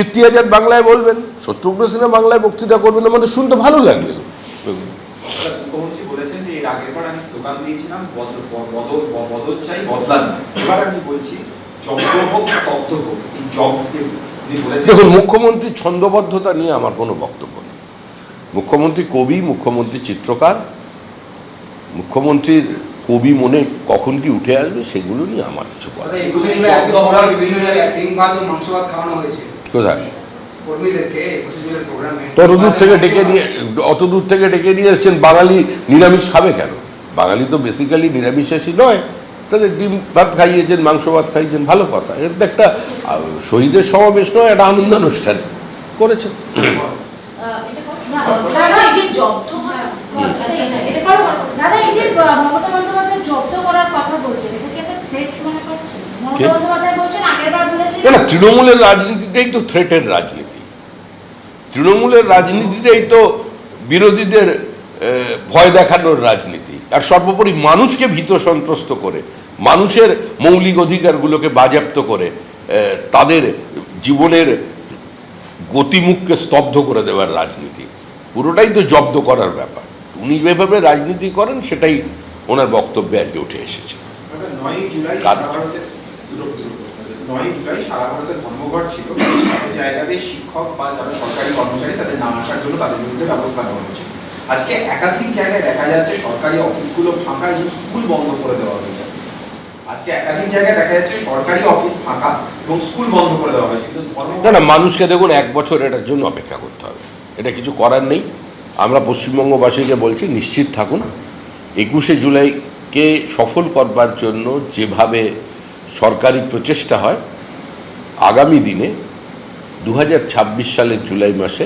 কীর্তি আজাদ বাংলায় বলবেন শত্রুঘ্ন সিনহা বাংলায় বক্তৃতা করবেন আমাদের শুনতে ভালো লাগবে। দেখুন মুখ্যমন্ত্রী ছন্দবদ্ধতা নিয়ে আমার কোনো বক্তব্য নেই। মুখ্যমন্ত্রী কবি মুখ্যমন্ত্রী চিত্রকার মুখ্যমন্ত্রীর কবি মনে কখন কি উঠে আসবে সেগুলো নিয়ে আমার কিছু বলার কোথায়? প্রোগ্রামে তত দূর থেকে ডেকে নিয়ে অত দূর থেকে ডেকে নিয়ে এসছেন বাঙালি নিরামিষ খাবে কেন? বাঙালি তো বেসিক্যালি নিরামিষাসী নয়। তাদের ডিম ভাত খাইয়েছেন মাংস ভাত খাইয়েছেন ভালো কথা। এটা তো একটা শহীদের সমাবেশ নয় একটা আনন্দ অনুষ্ঠান করেছেন। দাদা এই যে জব্দ মমতা বন্দ্যোপাধ্যায় করার কথা বলছেন এটা কি একটা থ্রেট মনে করছেন? কে? মমতা বন্দ্যোপাধ্যায় বলছেন আগের বার বলেছিলেন না না তৃণমূলের রাজনীতিটাই তো থ্রেটের রাজনীতি। তৃণমূলের রাজনীতিটাই তো বিরোধীদের ভয় দেখানোর রাজনীতি। আর সর্বোপরি মানুষকে ভীত সন্ত্রস্ত করে মানুষের মৌলিক অধিকারগুলোকে বাজেয়াপ্ত করে তাদের জীবনের গতিমুখকে স্তব্ধ করে দেওয়ার রাজনীতি। পুরোটাই তো জব্দ করার ব্যাপার। উনি যেভাবে রাজনীতি করেন সেটাই ওনার বক্তব্যে আজকে উঠে এসেছে। নয়ই জুলাই সারা ভারতে ধর্মঘট ছিল। জায়গাতে শিক্ষক বা যারা সরকারি কর্মচারী তাদের নাম আসার জন্য তাদের বিরুদ্ধে ব্যবস্থা নেওয়া হচ্ছে আজকে একাধিক জায়গায় দেখা যাচ্ছে সরকারি অফিসগুলো ফাঁকা এবং স্কুল বন্ধ করে দেওয়া হয়েছে। আজকে। একাধিক জায়গায় দেখা যাচ্ছে সরকারি অফিস ফাঁকা এবং স্কুল বন্ধ করে দেওয়া হয়েছে। কিন্তু না না, মানুষকে দেখুন, এক বছর এটার জন্য অপেক্ষা করতে হবে। এটা কিছু করার নেই। আমরা পশ্চিমবঙ্গবাসীকে বলছি, নিশ্চিত থাকুন। একুশে জুলাইকে সফল করবার জন্য যেভাবে সরকারি প্রচেষ্টা হয় আগামী দিনে দু হাজার ছাব্বিশ সালের জুলাই মাসে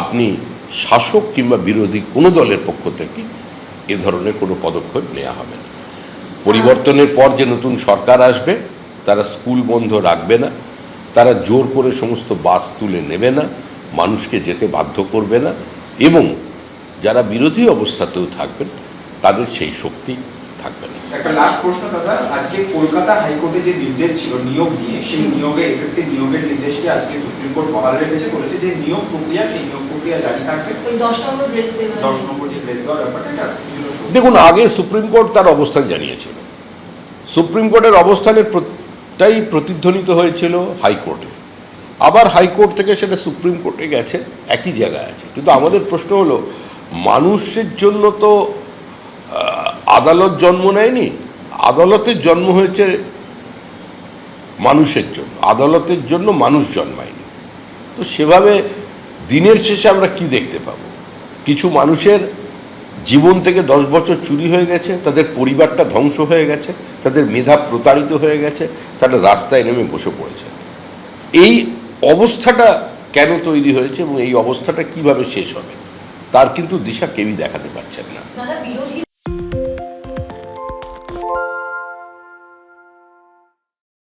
আপনি শাসক কিংবা বিরোধী কোনো দলের পক্ষ থেকে এ ধরনের কোনো পদক্ষেপ নেওয়া হবে না। পরিবর্তনের পর যে নতুন সরকার আসবে, তারা স্কুল বন্ধ রাখবে না, তারা জোর করে সমস্ত বাস তুলে নেবে না, মানুষকে যেতে বাধ্য করবে না এবং যারা বিরোধী অবস্থাতেও থাকবেন, তাদের সেই শক্তি থাকবে না একটা লাস্ট প্রশ্ন দাদা। আজকে কলকাতা হাইকোর্টে যে নির্দেশ ছিল নিয়োগ নিয়ে সেই নিয়োগে এসএসসি নিয়োগের নির্দেশকে আজকে সুপ্রিম কোর্ট বহাল রেখেছে বলেছে যে নিয়োগ প্রক্রিয়া সেই নিয়োগ প্রক্রিয়া জারি থাকবে। ওই দশ নম্বর ড্রেস দেবেন দশ নম্বর যে দেওয়ার ব্যাপারটা এটা দেখুন আগে সুপ্রিম কোর্ট তার অবস্থান জানিয়েছিল। সুপ্রিম কোর্টের অবস্থানের প্রতাই প্রতিধ্বনিত হয়েছিল হাইকোর্টে। আবার হাইকোর্ট থেকে সেটা সুপ্রিম কোর্টে গেছে একই জায়গায় আছে। কিন্তু আমাদের প্রশ্ন হলো মানুষের জন্য তো আদালত জন্ম নেয়নি। আদালতের জন্ম হয়েছে মানুষের জন্য। আদালতের জন্য মানুষ জন্মায়নি। তো সেভাবে দিনের শেষে আমরা কি দেখতে পাবো? কিছু মানুষের জীবন থেকে দশ বছর চুরি হয়ে গেছে, তাদের পরিবারটা ধ্বংস হয়ে গেছে, তাদের মেধা প্রতারিত হয়ে গেছে, তারা রাস্তায় নেমে বসে পড়েছে। এই অবস্থাটা কেন তৈরি হয়েছে এবং এই অবস্থাটা কীভাবে শেষ হবে, তার কিন্তু দিশা কেউই দেখাতে পারছেন না।